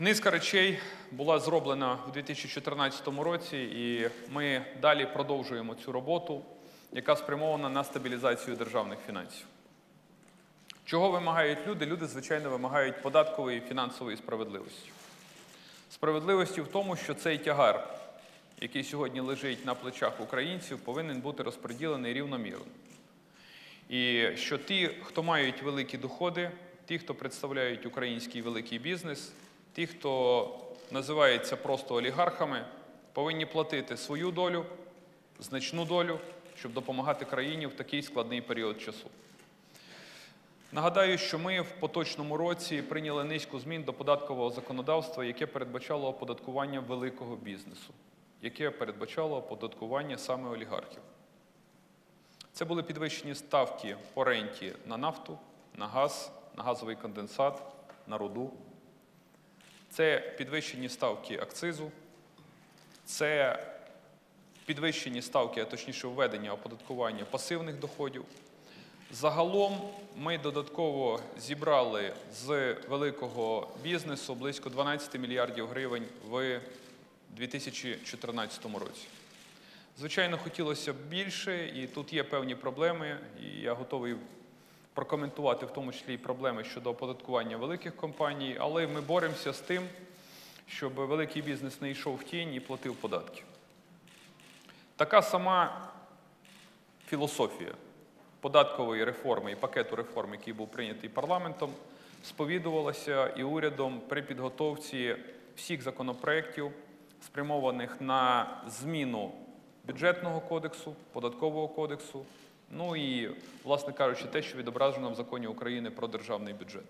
Низка речей була зроблена у 2014 році, і ми далі продовжуємо цю роботу, яка спрямована на стабілізацію державних фінансів. Чого вимагають люди? Люди, звичайно, вимагають податкової і фінансової справедливості. Справедливості в тому, що цей тягар, який сьогодні лежить на плечах українців, повинен бути розподілений рівномірно. І що ті, хто мають великі доходи, ті, хто представляють український великий бізнес, ті, хто називається просто олігархами, повинні платити свою долю, значну долю, щоб допомагати країні в такий складний період часу. Нагадаю, що ми в поточному році прийняли низку змін до податкового законодавства, яке передбачало оподаткування великого бізнесу, яке передбачало оподаткування саме олігархів. Це були підвищені ставки по ренті на нафту, на газ, на газовий конденсат, на руду. Це підвищені ставки акцизу, це підвищені ставки, а точніше введення оподаткування пасивних доходів. Загалом ми додатково зібрали з великого бізнесу близько 12 мільярдів гривень в 2014 році. Звичайно, хотілося б більше, і тут є певні проблеми, і я готовий прокоментувати в тому числі і проблеми щодо оподаткування великих компаній, але ми боремося з тим, щоб великий бізнес не йшов в тінь і платив податки. Така сама філософія податкової реформи і пакету реформ, який був прийнятий парламентом, сповідувалася і урядом при підготовці всіх законопроєктів, спрямованих на зміну бюджетного кодексу, податкового кодексу, ну і, власне кажучи, те, що відображено в законі України про державний бюджет.